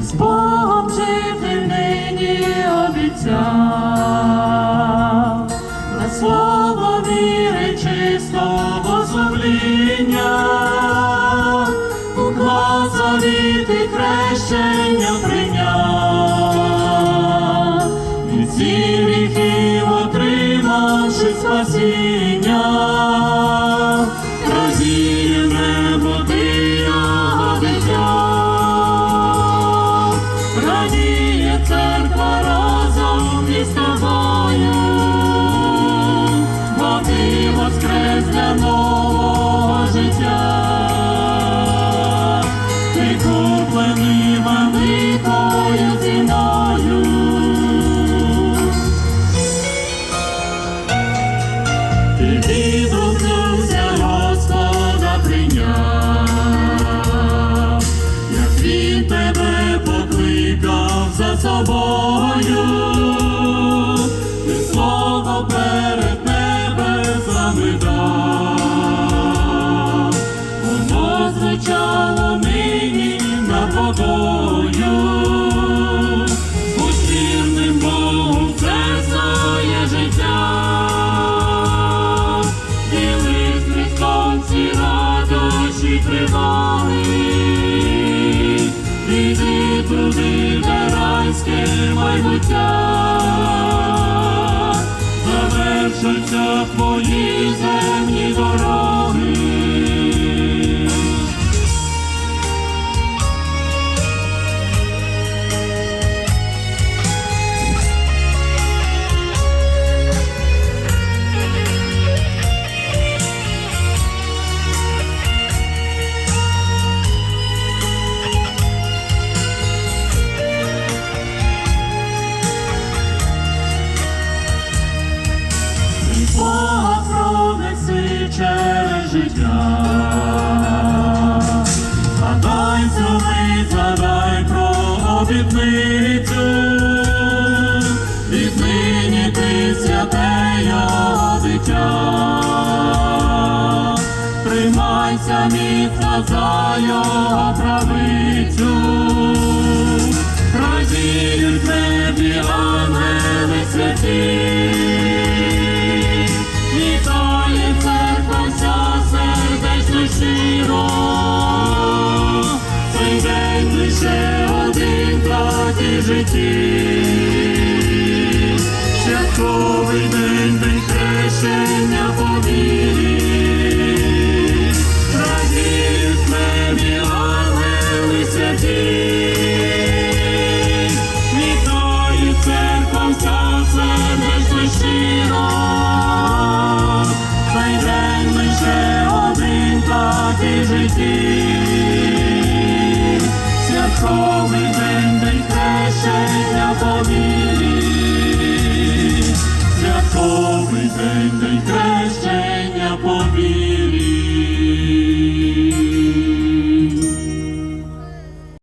з Богом жити нині обіцяв, на слово віри чистого сумління, уклав завіти хрещення прийняв, від всіх гріхів отримавши спасіння, церква разом із тобою, бо ти воскрес для нового життя, ти куплений великою ціною. Ти відгукнувся ти слово перед небесами дав, нині над водою, Богом це своє життя. Діли з Христом всі радощі тривоги, райське майбуття, завершиться твої земні Бога пронеси через життя. Згадай цю мить, згадай про обітницю. Віднині ти святе його дитя. Тримайся міцно за його правицю. Радіють небі ангели святі. Житті. Святковий день, день хрещення по вірі. Радіють небі ангели святі. Вітає церква вся день лише один так і житті. Святковий Zwyciężenia powinien.